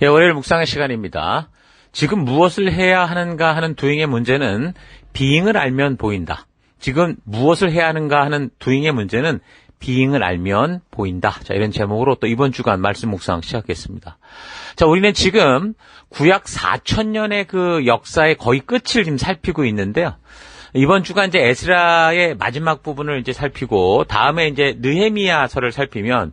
예, 월요일 묵상의 시간입니다. 지금 무엇을 해야 하는가 하는 도잉의 문제는 비잉을 알면 보인다. 지금 무엇을 해야 하는가 하는 도잉의 문제는 비잉을 알면 보인다. 자, 이런 제목으로 또 이번 주간 말씀 묵상 시작했습니다. 자, 우리는 지금 구약 4천년의 그 역사의 거의 끝을 지금 살피고 있는데요. 이번 주간 이제 에스라의 마지막 부분을 이제 살피고 다음에 이제 느헤미야서를 살피면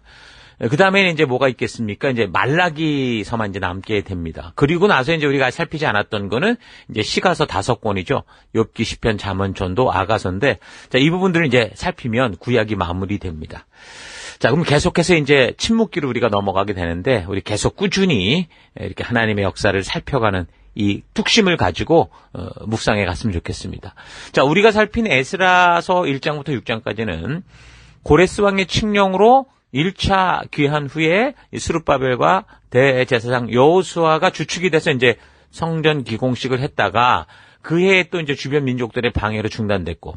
그 다음에는 이제 뭐가 있겠습니까? 이제 말라기서만 이제 남게 됩니다. 그리고 나서 이제 우리가 살피지 않았던 거는 이제 시가서 다섯 권이죠. 욥기 시편 잠언 전도 아가서인데 자, 이 부분들을 이제 살피면 구약이 마무리됩니다. 자, 그럼 계속해서 이제 침묵기로 우리가 넘어가게 되는데 우리 계속 꾸준히 이렇게 하나님의 역사를 살펴가는 이 뚝심을 가지고 어, 묵상해 갔으면 좋겠습니다. 자, 우리가 살핀 에스라서 1장부터 6장까지는 고레스 왕의 칙령으로 1차 귀한 후에 스룹바벨과 대제사장 여호수아가 주축이 돼서 이제 성전 기공식을 했다가 그 해에 또 이제 주변 민족들의 방해로 중단됐고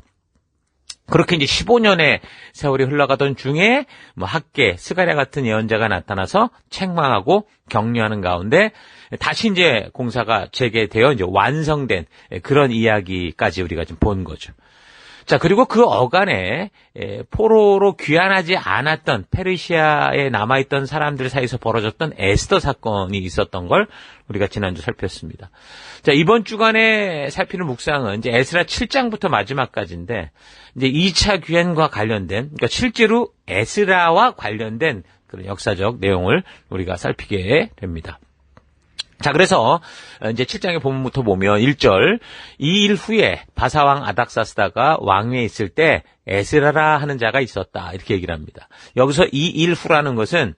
그렇게 이제 15년의 세월이 흘러가던 중에 뭐 학계, 스가랴 같은 예언자가 나타나서 책망하고 격려하는 가운데 다시 이제 공사가 재개되어 이제 완성된 그런 이야기까지 우리가 좀 본 거죠. 자, 그리고 그 어간에 포로로 귀환하지 않았던 페르시아에 남아있던 사람들 사이에서 벌어졌던 에스더 사건이 있었던 걸 우리가 지난주 살폈습니다. 자, 이번 주간에 살피는 묵상은 이제 에스라 7장부터 마지막까지인데 이제 2차 귀환과 관련된 그러니까 실제로 에스라와 관련된 그런 역사적 내용을 우리가 살피게 됩니다. 자, 그래서 이제 7장의 본문부터 보면 1절 이 일 후에 바사왕 아닥사스다가 왕위에 있을 때 에스라라 하는 자가 있었다. 이렇게 얘기를 합니다. 여기서 이 일 후라는 것은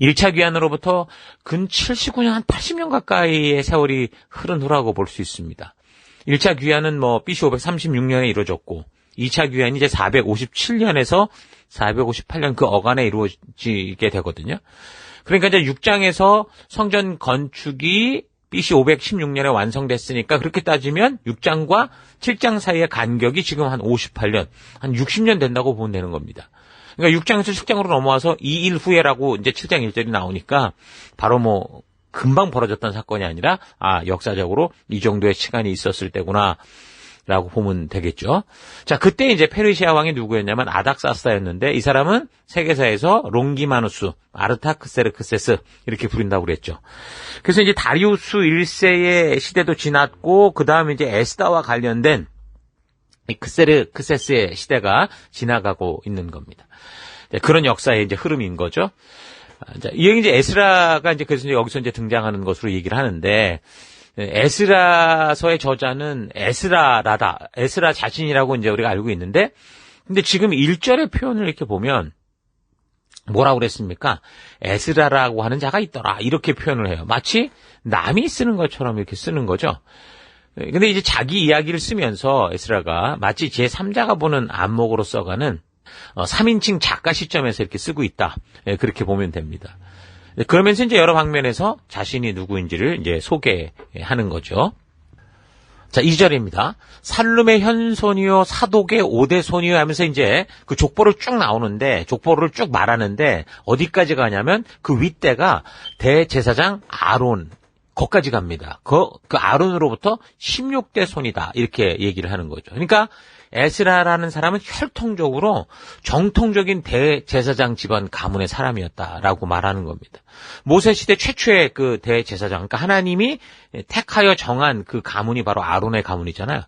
1차 귀환으로부터 근 79년 한 80년 가까이의 세월이 흐른 후라고 볼 수 있습니다. 1차 귀환은 뭐 BC 536년에 이루어졌고 2차 귀환이 이제 457년에서 458년 그 어간에 이루어지게 되거든요. 그러니까 이제 6장에서 성전 건축이 BC 516년에 완성됐으니까 그렇게 따지면 6장과 7장 사이의 간격이 지금 한 58년, 한 60년 된다고 보면 되는 겁니다. 그러니까 6장에서 7장으로 넘어와서 2일 후에라고 이제 7장 1절이 나오니까 바로 뭐 금방 벌어졌던 사건이 아니라 아, 역사적으로 이 정도의 시간이 있었을 때구나. 라고 보면 되겠죠. 자, 그때 이제 페르시아 왕이 누구였냐면 아닥사스다였는데 이 사람은 세계사에서 롱기마누스, 아르타크세르크세스 이렇게 부른다고 그랬죠. 그래서 이제 다리우스 1세의 시대도 지났고 그다음에 이제 에스다와 관련된 크세르크세스의 시대가 지나가고 있는 겁니다. 그런 역사의 이제 흐름인 거죠. 자, 이 이제 에스라가 이제 그래서 이제 여기서 이제 등장하는 것으로 얘기를 하는데 에스라서의 저자는 에스라라다. 에스라 자신이라고 이제 우리가 알고 있는데 근데 지금 1절의 표현을 이렇게 보면 뭐라고 그랬습니까? 에스라라고 하는 자가 있더라. 이렇게 표현을 해요. 마치 남이 쓰는 것처럼 이렇게 쓰는 거죠. 근데 이제 자기 이야기를 쓰면서 에스라가 마치 제3자가 보는 안목으로 써가는 3인칭 어, 작가 시점에서 이렇게 쓰고 있다. 예, 그렇게 보면 됩니다. 그러면서 이제 여러 방면에서 자신이 누구인지를 이제 소개하는 거죠. 자, 2절입니다. 살룸의 현손이요, 사독의 오대 손이요 하면서 이제 그 족보를 쭉 나오는데, 족보를 쭉 말하는데, 어디까지 가냐면 그 윗대가 대제사장 아론, 거까지 갑니다. 그, 그 아론으로부터 16대 손이다. 이렇게 얘기를 하는 거죠. 그러니까 에스라라는 사람은 혈통적으로 정통적인 대제사장 집안 가문의 사람이었다라고 말하는 겁니다. 모세 시대 최초의 그 대제사장, 그러니까 하나님이 택하여 정한 그 가문이 바로 아론의 가문이잖아요.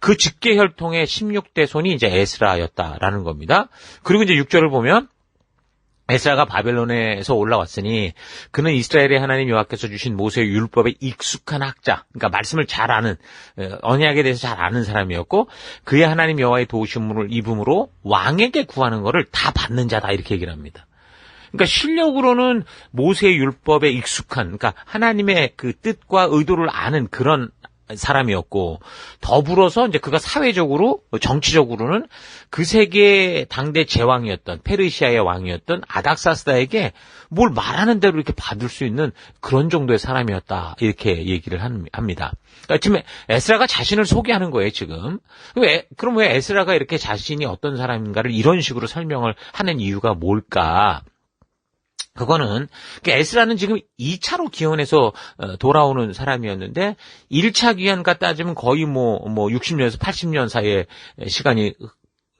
그 직계 혈통의 16대 손이 이제 에스라였다라는 겁니다. 그리고 이제 6절을 보면 에스라가 바벨론에서 올라왔으니 그는 이스라엘의 하나님 여호와께서 주신 모세의 율법에 익숙한 학자, 그러니까 말씀을 잘 아는 어, 언약에 대해서 잘 아는 사람이었고 그의 하나님 여호와의 도우심을 입음으로 왕에게 구하는 것을 다 받는 자다 이렇게 얘기를 합니다. 그러니까 실력으로는 모세의 율법에 익숙한, 그러니까 하나님의 그 뜻과 의도를 아는 그런 사람이었고 더불어서 이제 그가 사회적으로 정치적으로는 그 세계 당대 제왕이었던 페르시아의 왕이었던 아닥사스다에게 뭘 말하는 대로 이렇게 받을 수 있는 그런 정도의 사람이었다 이렇게 얘기를 합니다. 그러니까 지금 에스라가 자신을 소개하는 거예요 지금. 왜 그럼 왜 에스라가 이렇게 자신이 어떤 사람인가를 이런 식으로 설명을 하는 이유가 뭘까? 그거는 그 에스라는 지금 2차로 기원해서 어, 돌아오는 사람이었는데 1차 기원과 따지면 거의 뭐뭐 뭐 60년에서 80년 사이의 시간이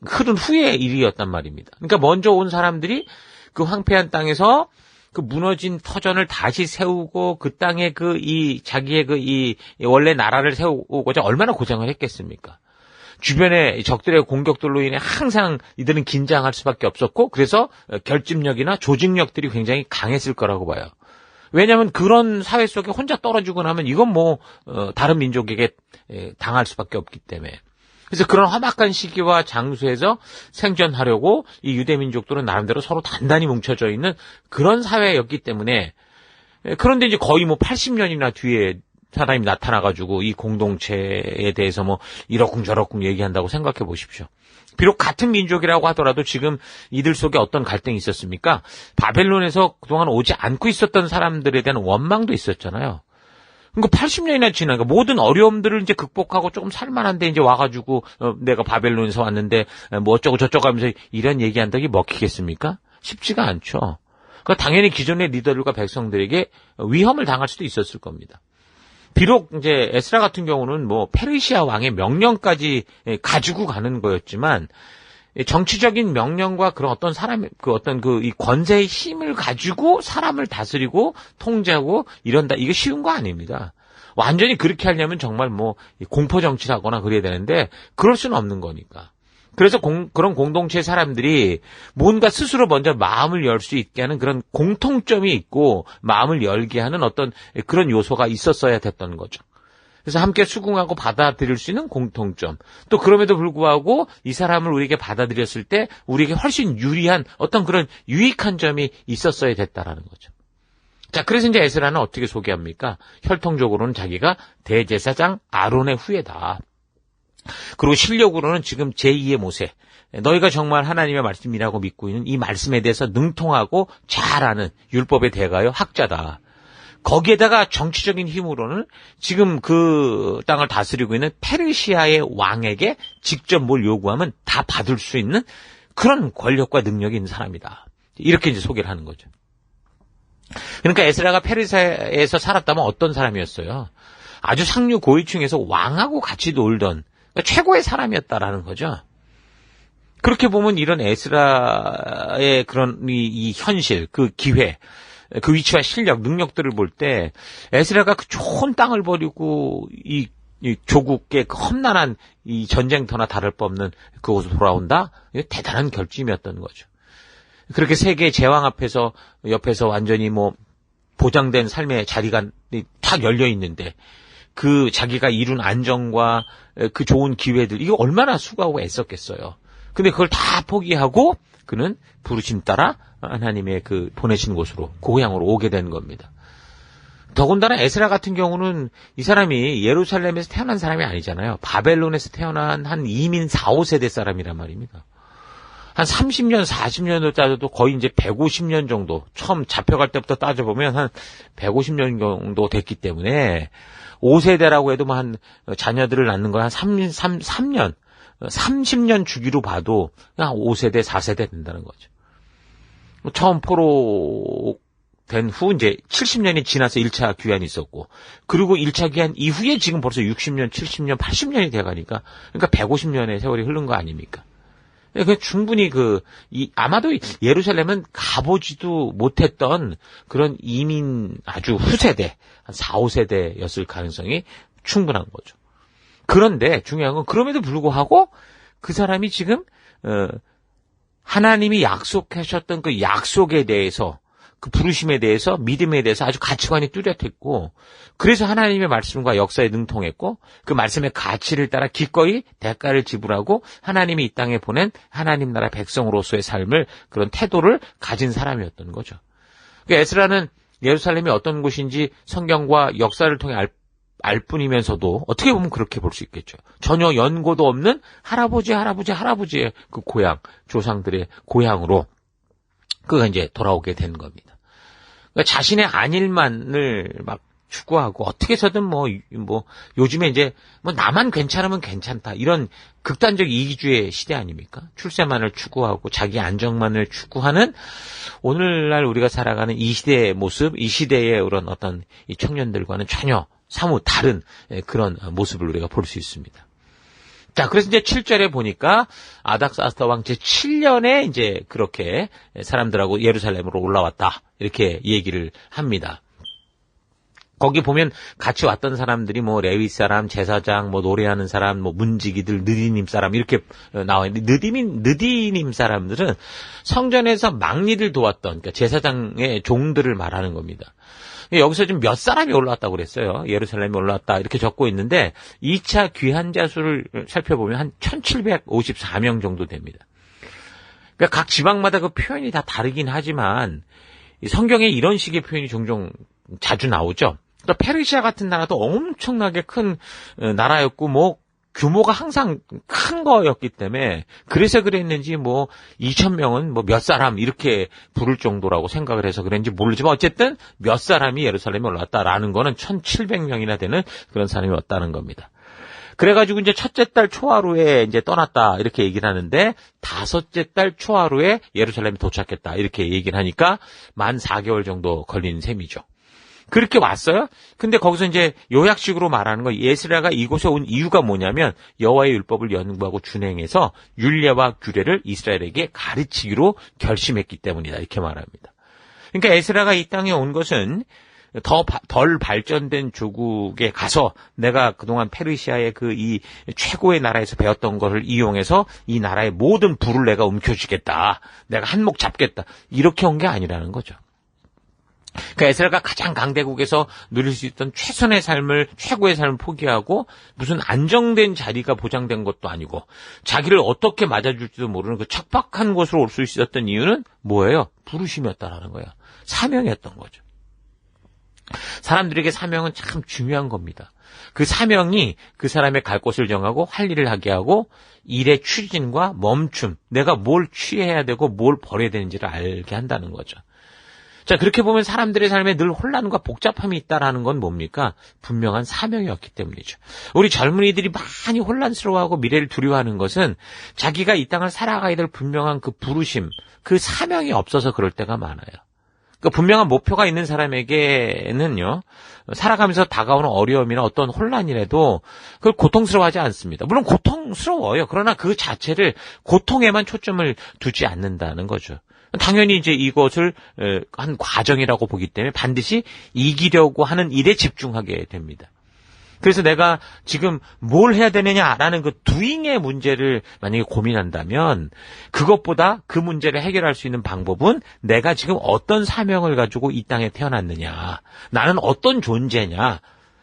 흐른 후의 일이었단 말입니다. 그러니까 먼저 온 사람들이 그 황폐한 땅에서 그 무너진 터전을 다시 세우고 그 땅에 그 이 자기의 그 이 원래 나라를 세우고자 얼마나 고생을 했겠습니까? 주변의 적들의 공격들로 인해 항상 이들은 긴장할 수밖에 없었고 그래서 결집력이나 조직력들이 굉장히 강했을 거라고 봐요. 왜냐하면 그런 사회 속에 혼자 떨어지고 나면 이건 뭐 어, 다른 민족에게 당할 수밖에 없기 때문에 그래서 그런 험악한 시기와 장소에서 생존하려고 이 유대 민족들은 나름대로 서로 단단히 뭉쳐져 있는 그런 사회였기 때문에 그런데 이제 거의 뭐 80년이나 뒤에 사람이 나타나가지고 이 공동체에 대해서 뭐 이러쿵저러쿵 얘기한다고 생각해 보십시오. 비록 같은 민족이라고 하더라도 지금 이들 속에 어떤 갈등이 있었습니까? 바벨론에서 그동안 오지 않고 있었던 사람들에 대한 원망도 있었잖아요. 그러니까 80년이나 지나니까 모든 어려움들을 이제 극복하고 조금 살만한데 이제 와가지고 어, 내가 바벨론에서 왔는데 뭐 어쩌고 저쩌고 하면서 이런 얘기한다기 먹히겠습니까? 쉽지가 않죠. 그러니까 당연히 기존의 리더들과 백성들에게 위험을 당할 수도 있었을 겁니다. 비록 이제 에스라 같은 경우는 뭐 페르시아 왕의 명령까지 가지고 가는 거였지만 정치적인 명령과 그런 어떤 사람 그 어떤 그 이 권세의 힘을 가지고 사람을 다스리고 통제하고 이런다 이게 쉬운 거 아닙니다. 완전히 그렇게 하려면 정말 뭐 공포 정치를 하거나 그래야 되는데 그럴 수는 없는 거니까. 그래서 공, 그런 공동체 사람들이 뭔가 스스로 먼저 마음을 열 수 있게 하는 그런 공통점이 있고 마음을 열게 하는 어떤 그런 요소가 있었어야 됐던 거죠. 그래서 함께 수긍하고 받아들일 수 있는 공통점. 또 그럼에도 불구하고 이 사람을 우리에게 받아들였을 때 우리에게 훨씬 유리한 어떤 그런 유익한 점이 있었어야 됐다라는 거죠. 자, 그래서 이제 에스라는 어떻게 소개합니까? 혈통적으로는 자기가 대제사장 아론의 후예다. 그리고 실력으로는 지금 제2의 모세. 너희가 정말 하나님의 말씀이라고 믿고 있는 이 말씀에 대해서 능통하고 잘 아는 율법의 대가요 학자다. 거기에다가 정치적인 힘으로는 지금 그 땅을 다스리고 있는 페르시아의 왕에게 직접 뭘 요구하면 다 받을 수 있는 그런 권력과 능력이 있는 사람이다. 이렇게 이제 소개를 하는 거죠. 그러니까 에스라가 페르시아에서 살았다면 어떤 사람이었어요? 아주 상류 고위층에서 왕하고 같이 놀던 그러니까 최고의 사람이었다라는 거죠. 그렇게 보면 이런 에스라의 그런 이, 이 현실, 그 기회, 그 위치와 실력, 능력들을 볼 때 에스라가 그 좋은 땅을 버리고 이, 이 조국의 그 험난한 이 전쟁터나 다를 바 없는 그곳으로 돌아온다? 대단한 결심이었던 거죠. 그렇게 세계 제왕 앞에서 옆에서 완전히 뭐 보장된 삶의 자리가 탁 열려 있는데 그 자기가 이룬 안정과 그 좋은 기회들 이거 얼마나 수고하고 애썼겠어요. 근데 그걸 다 포기하고 그는 부르심 따라 하나님의 그 보내신 곳으로 고향으로 오게 된 겁니다. 더군다나 에스라 같은 경우는 이 사람이 예루살렘에서 태어난 사람이 아니잖아요. 바벨론에서 태어난 한 이민 4, 5세대 사람이란 말입니다. 한 30년, 40년을 따져도 거의 이제 150년 정도, 처음 잡혀갈 때부터 따져보면 한 150년 정도 됐기 때문에 5세대라고 해도 뭐한 자녀들을 낳는 거한 3, 3, 3년, 30년 주기로 봐도 그냥 5세대, 4세대 된다는 거죠. 처음 포로 된 후 이제 70년이 지나서 1차 귀환이 있었고 그리고 1차 귀환 이후에 지금 벌써 60년, 70년, 80년이 돼 가니까 그러니까 150년의 세월이 흐른 거 아닙니까? 그 충분히 그, 이, 아마도 예루살렘은 가보지도 못했던 그런 이민 아주 후세대, 한 4, 5세대였을 가능성이 충분한 거죠. 그런데 중요한 건 그럼에도 불구하고 그 사람이 지금, 어, 하나님이 약속하셨던 그 약속에 대해서 그 부르심에 대해서 믿음에 대해서 아주 가치관이 뚜렷했고 그래서 하나님의 말씀과 역사에 능통했고 그 말씀의 가치를 따라 기꺼이 대가를 지불하고 하나님이 이 땅에 보낸 하나님 나라 백성으로서의 삶을 그런 태도를 가진 사람이었던 거죠. 그러니까 에스라는 예루살렘이 어떤 곳인지 성경과 역사를 통해 알, 알 뿐이면서도 어떻게 보면 그렇게 볼 수 있겠죠. 전혀 연고도 없는 할아버지, 할아버지, 할아버지의 그 고향, 조상들의 고향으로 그가 이제 돌아오게 된 겁니다. 그러니까 자신의 안일만을 막 추구하고 어떻게 해서든 뭐, 뭐, 요즘에 이제 뭐 나만 괜찮으면 괜찮다. 이런 극단적 이기주의 시대 아닙니까? 출세만을 추구하고 자기 안정만을 추구하는 오늘날 우리가 살아가는 이 시대의 모습, 이 시대의 그런 어떤 이 청년들과는 전혀 사뭇 다른 예, 그런 모습을 우리가 볼 수 있습니다. 자, 그래서 이제 7절에 보니까 아닥사스다 왕 제7년에 이제 그렇게 사람들하고 예루살렘으로 올라왔다. 이렇게 얘기를 합니다. 거기 보면 같이 왔던 사람들이 뭐 레위 사람, 제사장, 뭐 노래하는 사람, 뭐 문지기들, 느디님 사람 이렇게 나와 있는데 느디님 느디님 사람들은 성전에서 막리를 도왔던 그러니까 제사장의 종들을 말하는 겁니다. 여기서 지금 몇 사람이 올라왔다고 그랬어요. 예루살렘에 올라왔다 이렇게 적고 있는데 2차 귀환자 수를 살펴보면 한 1754명 정도 됩니다. 그러니까 각 지방마다 그 표현이 다 다르긴 하지만 성경에 이런 식의 표현이 종종 자주 나오죠. 또 페르시아 같은 나라도 엄청나게 큰 어, 나라였고 뭐 규모가 항상 큰 거였기 때문에 그래서 그랬는지 뭐 2천 명은 뭐 몇 사람 이렇게 부를 정도라고 생각을 해서 그랬는지 모르지만 어쨌든 몇 사람이 예루살렘에 올라왔다라는 거는 1,700명이나 되는 그런 사람이 왔다는 겁니다. 그래가지고 이제 첫째 달 초하루에 이제 떠났다 이렇게 얘기를 하는데 다섯째 달 초하루에 예루살렘에 도착했다 이렇게 얘기를 하니까 만 4개월 정도 걸린 셈이죠. 그렇게 왔어요. 근데 거기서 이제 요약식으로 말하는 거 예스라가 이곳에 온 이유가 뭐냐면 여호와의 율법을 연구하고 준행해서 율례와 규례를 이스라엘에게 가르치기로 결심했기 때문이다. 이렇게 말합니다. 그러니까 에스라가 이 땅에 온 것은 더 덜 발전된 조국에 가서 내가 그동안 페르시아의 그 이 최고의 나라에서 배웠던 것을 이용해서 이 나라의 모든 부를 내가 움켜쥐겠다. 내가 한몫 잡겠다. 이렇게 온 게 아니라는 거죠. 그러니까 에스라가 가장 강대국에서 누릴 수 있던 최선의 삶을 최고의 삶을 포기하고 무슨 안정된 자리가 보장된 것도 아니고 자기를 어떻게 맞아줄지도 모르는 그 척박한 곳으로 올 수 있었던 이유는 뭐예요? 부르심이었다라는 거야. 사명이었던 거죠. 사람들에게 사명은 참 중요한 겁니다. 그 사명이 그 사람의 갈 곳을 정하고 할 일을 하게 하고 일의 추진과 멈춤, 내가 뭘 취해야 되고 뭘 버려야 되는지를 알게 한다는 거죠. 자, 그렇게 보면 사람들의 삶에 늘 혼란과 복잡함이 있다라는 건 뭡니까? 분명한 사명이었기 때문이죠. 우리 젊은이들이 많이 혼란스러워하고 미래를 두려워하는 것은 자기가 이 땅을 살아가야 될 분명한 그 부르심, 그 사명이 없어서 그럴 때가 많아요. 그 분명한 목표가 있는 사람에게는요, 살아가면서 다가오는 어려움이나 어떤 혼란이라도 그걸 고통스러워하지 않습니다. 물론 고통스러워요. 그러나 그 자체를 고통에만 초점을 두지 않는다는 거죠. 당연히 이제 이것을 한 과정이라고 보기 때문에 반드시 이기려고 하는 일에 집중하게 됩니다. 그래서 내가 지금 뭘 해야 되느냐라는 그 두잉의 문제를 만약에 고민한다면 그것보다 그 문제를 해결할 수 있는 방법은 내가 지금 어떤 사명을 가지고 이 땅에 태어났느냐. 나는 어떤 존재냐.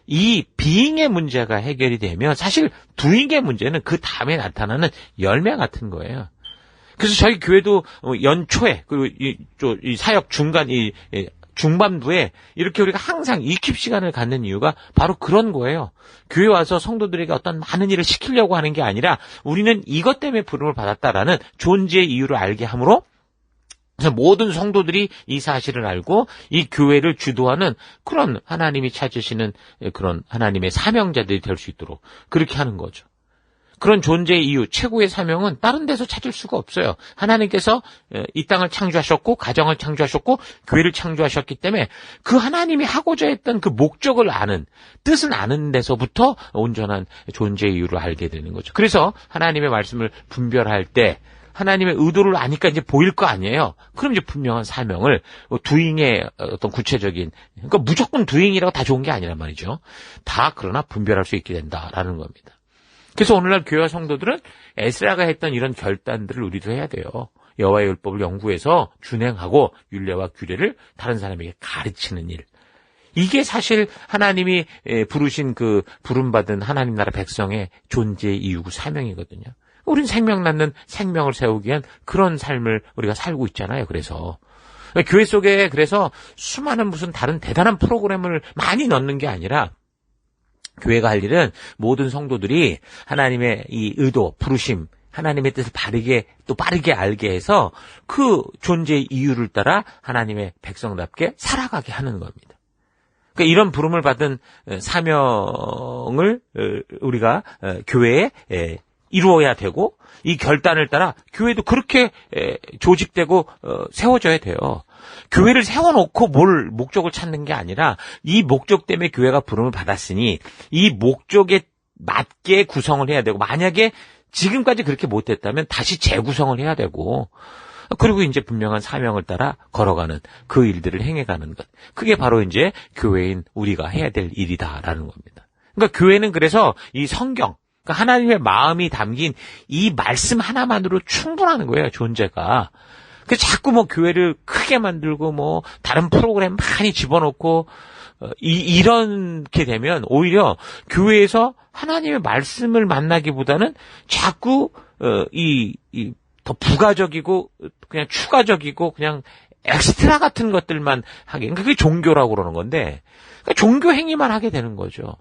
이 비잉의 문제가 해결이 되면 사실 두잉의 문제는 그 다음에 나타나는 열매 같은 거예요. 그래서 저희 교회도 어, 연초에 그리고 이, 이 사역 중간 이 중반부에 이렇게 우리가 항상 익힙 시간을 갖는 이유가 바로 그런 거예요. 교회 와서 성도들에게 어떤 많은 일을 시키려고 하는 게 아니라 우리는 이것 때문에 부름을 받았다라는 존재의 이유를 알게 함으로 그래서 모든 성도들이 이 사실을 알고 이 교회를 주도하는 그런 하나님이 찾으시는 그런 하나님의 사명자들이 될 수 있도록 그렇게 하는 거죠. 그런 존재의 이유, 최고의 사명은 다른 데서 찾을 수가 없어요. 하나님께서 이 땅을 창조하셨고, 가정을 창조하셨고, 교회를 창조하셨기 때문에 그 하나님이 하고자 했던 그 목적을 아는, 뜻을 아는 데서부터 온전한 존재의 이유를 알게 되는 거죠. 그래서 하나님의 말씀을 분별할 때, 하나님의 의도를 아니까 이제 보일 거 아니에요. 그럼 이제 분명한 사명을 두잉의 어떤 구체적인 그러니까 무조건 두잉이라고 다 좋은 게 아니란 말이죠. 다 그러나 분별할 수 있게 된다라는 겁니다. 그래서 오늘날 교회 성도들은 에스라가 했던 이런 결단들을 우리도 해야 돼요. 여호와의 율법을 연구해서 준행하고 율례와 규례를 다른 사람에게 가르치는 일. 이게 사실 하나님이 부르신 그 부름받은 하나님 나라 백성의 존재의 이유고 사명이거든요. 우린 생명 낳는 생명을 세우기 위한 그런 삶을 우리가 살고 있잖아요. 그래서 교회 속에 그래서 수많은 무슨 다른 대단한 프로그램을 많이 넣는 게 아니라 교회가 할 일은 모든 성도들이 하나님의 이 의도, 부르심, 하나님의 뜻을 바르게 또 빠르게 알게 해서 그 존재의 이유를 따라 하나님의 백성답게 살아가게 하는 겁니다. 그러니까 이런 부름을 받은 사명을 우리가 교회에 이루어야 되고 이 결단을 따라 교회도 그렇게 조직되고 어, 세워져야 돼요. 교회를 세워놓고 뭘 목적을 찾는 게 아니라 이 목적 때문에 교회가 부름을 받았으니 이 목적에 맞게 구성을 해야 되고 만약에 지금까지 그렇게 못했다면 다시 재구성을 해야 되고 그리고 이제 분명한 사명을 따라 걸어가는 그 일들을 행해가는 것. 그게 바로 이제 교회인 우리가 해야 될 일이다라는 겁니다. 그러니까 교회는 그래서 이 성경, 그러니까 하나님의 마음이 담긴 이 말씀 하나만으로 충분한 거예요, 존재가. 그 자꾸 뭐 교회를 크게 만들고 뭐 다른 프로그램 많이 집어넣고 어, 이, 이렇게 되면 오히려 교회에서 하나님의 말씀을 만나기보다는 자꾸 어, 이, 이, 더 부가적이고 그냥 추가적이고 그냥 엑스트라 같은 것들만 하게 그게 종교라고 그러는 건데 그러니까 종교 행위만 하게 되는 거죠.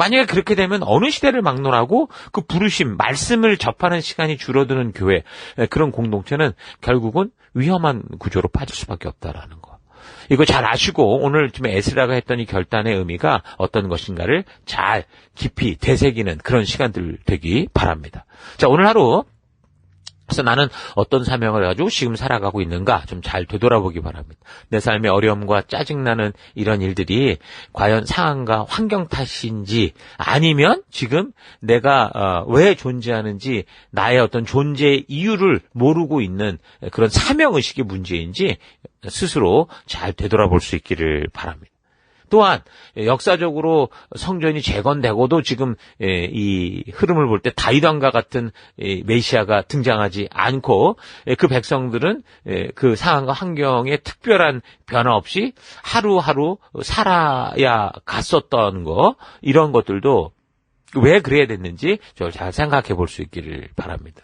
만약에 그렇게 되면 어느 시대를 막론하고 그 부르심, 말씀을 접하는 시간이 줄어드는 교회, 그런 공동체는 결국은 위험한 구조로 빠질 수밖에 없다라는 거. 이거 잘 아시고 오늘 좀 에스라가 했던 이 결단의 의미가 어떤 것인가를 잘 깊이 되새기는 그런 시간들 되기 바랍니다. 자, 오늘 하루 그래서 나는 어떤 사명을 가지고 지금 살아가고 있는가 좀 잘 되돌아보기 바랍니다. 내 삶의 어려움과 짜증나는 이런 일들이 과연 상황과 환경 탓인지 아니면 지금 내가 어, 왜 존재하는지 나의 어떤 존재 이유를 모르고 있는 그런 사명의식의 문제인지 스스로 잘 되돌아볼 수 있기를 바랍니다. 또한 역사적으로 성전이 재건되고도 지금 예, 이 흐름을 볼 때 다이단과 같은 메시아가 등장하지 않고 예, 그 백성들은 예, 그 상황과 환경에 특별한 변화 없이 하루하루 살아야 갔었던 거 이런 것들도 왜 그래야 됐는지 저를 잘 생각해 볼 수 있기를 바랍니다.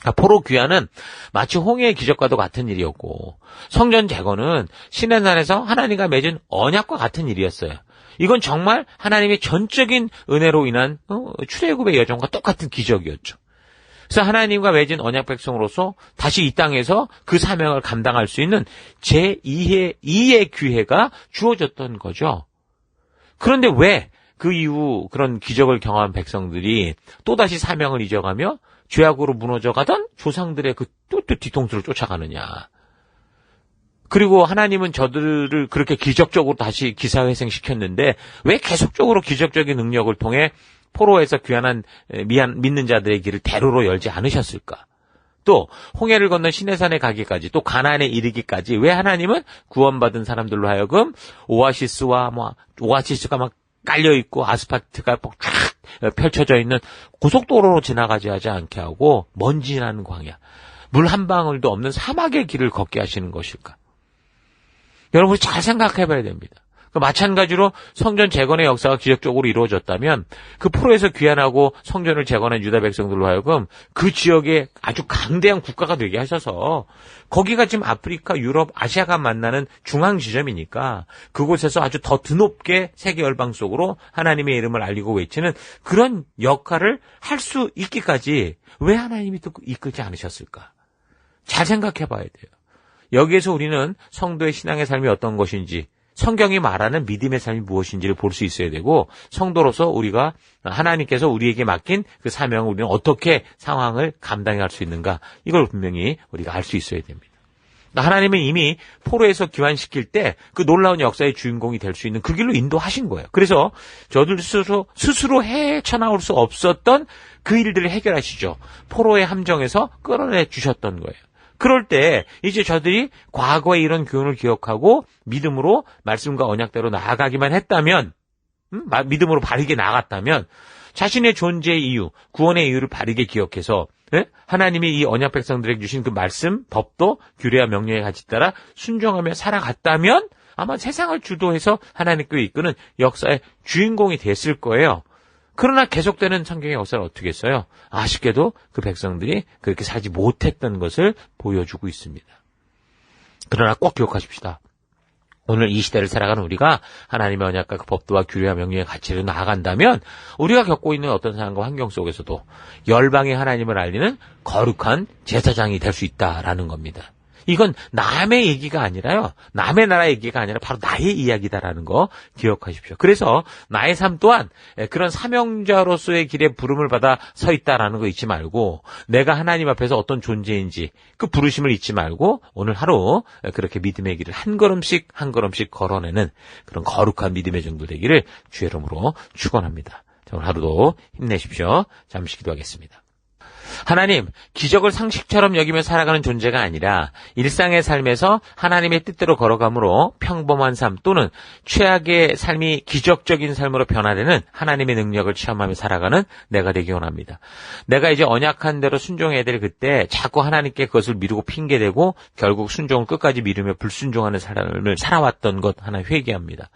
그러니까 포로 귀환은 마치 홍해의 기적과도 같은 일이었고 성전 재건은 시내산에서 하나님과 맺은 언약과 같은 일이었어요. 이건 정말 하나님의 전적인 은혜로 인한 어, 출애굽의 여정과 똑같은 기적이었죠. 그래서 하나님과 맺은 언약 백성으로서 다시 이 땅에서 그 사명을 감당할 수 있는 제2의 2의 기회가 주어졌던 거죠. 그런데 왜 그 이후 그런 기적을 경험한 백성들이 또다시 사명을 잊어가며 죄악으로 무너져가던 조상들의 그 뚜뚜 뒤통수를 쫓아가느냐. 그리고 하나님은 저들을 그렇게 기적적으로 다시 기사회생시켰는데 왜 계속적으로 기적적인 능력을 통해 포로에서 귀환한 미안 믿는 자들의 길을 대로로 열지 않으셨을까? 또 홍해를 건너 시내산에 가기까지 또 가나안에 이르기까지 왜 하나님은 구원받은 사람들로 하여금 오아시스와 뭐 오아시스가 막 깔려 있고 아스팔트가 쫙 펼쳐져 있는 고속도로로 지나가지 하지 않게 하고 먼지 나는 광야, 물 한 방울도 없는 사막의 길을 걷게 하시는 것일까? 여러분 잘 생각해 봐야 됩니다. 그 마찬가지로 성전 재건의 역사가 기적적으로 이루어졌다면 그 프로에서 귀환하고 성전을 재건한 유다 백성들로 하여금 그 지역에 아주 강대한 국가가 되게 하셔서 거기가 지금 아프리카, 유럽, 아시아가 만나는 중앙 지점이니까 그곳에서 아주 더 드높게 세계 열방 속으로 하나님의 이름을 알리고 외치는 그런 역할을 할 수 있기까지 왜 하나님이 또 이끌지 않으셨을까? 잘 생각해 봐야 돼요. 여기에서 우리는 성도의 신앙의 삶이 어떤 것인지 성경이 말하는 믿음의 삶이 무엇인지를 볼 수 있어야 되고 성도로서 우리가 하나님께서 우리에게 맡긴 그 사명을 우리는 어떻게 상황을 감당할 수 있는가 이걸 분명히 우리가 알 수 있어야 됩니다. 하나님은 이미 포로에서 기환시킬 때 그 놀라운 역사의 주인공이 될 수 있는 그 길로 인도하신 거예요. 그래서 저들 스스로, 스스로 헤쳐나올 수 없었던 그 일들을 해결하시죠. 포로의 함정에서 끌어내 주셨던 거예요. 그럴 때 이제 저들이 과거의 이런 교훈을 기억하고 믿음으로 말씀과 언약대로 나아가기만 했다면 음? 믿음으로 바르게 나갔다면 자신의 존재의 이유, 구원의 이유를 바르게 기억해서 예? 하나님이 이 언약 백성들에게 주신 그 말씀, 법도 규례와 명령에 같이 따라 순종하며 살아갔다면 아마 세상을 주도해서 하나님께 이끄는 역사의 주인공이 됐을 거예요. 그러나 계속되는 성경의 역사를 어떻게 했어요? 아쉽게도 그 백성들이 그렇게 살지 못했던 것을 보여주고 있습니다. 그러나 꼭 기억하십시다. 오늘 이 시대를 살아가는 우리가 하나님의 언약과 그 법도와 규례와 명령의 가치를 나아간다면 우리가 겪고 있는 어떤 상황과 환경 속에서도 열방의 하나님을 알리는 거룩한 제사장이 될 수 있다라는 겁니다. 이건 남의 얘기가 아니라요. 남의 나라 얘기가 아니라 바로 나의 이야기다라는 거 기억하십시오. 그래서 나의 삶 또한 그런 사명자로서의 길에 부름을 받아 서 있다라는 거 잊지 말고 내가 하나님 앞에서 어떤 존재인지 그 부르심을 잊지 말고 오늘 하루 그렇게 믿음의 길을 한 걸음씩 한 걸음씩 걸어내는 그런 거룩한 믿음의 정도 되기를 주의 이름으로 축원합니다. 오늘 하루도 힘내십시오. 잠시 기도하겠습니다. 하나님, 기적을 상식처럼 여기며 살아가는 존재가 아니라 일상의 삶에서 하나님의 뜻대로 걸어감으로 평범한 삶 또는 최악의 삶이 기적적인 삶으로 변화되는 하나님의 능력을 체험하며 살아가는 내가 되기 원합니다. 내가 이제 언약한 대로 순종해야 될 그때 자꾸 하나님께 그것을 미루고 핑계대고 결국 순종을 끝까지 미루며 불순종하는 삶을 살아왔던 것 하나 회개합니다.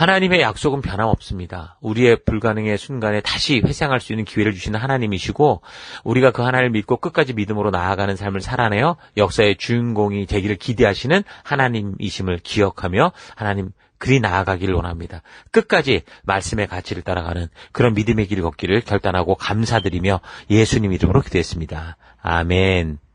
하나님의 약속은 변함없습니다. 우리의 불가능의 순간에 다시 회상할 수 있는 기회를 주시는 하나님이시고 우리가 그 하나님을 믿고 끝까지 믿음으로 나아가는 삶을 살아내어 역사의 주인공이 되기를 기대하시는 하나님이심을 기억하며 하나님 그리 나아가기를 원합니다. 끝까지 말씀의 가치를 따라가는 그런 믿음의 길을 걷기를 결단하고 감사드리며 예수님 이름으로 기도했습니다. 아멘.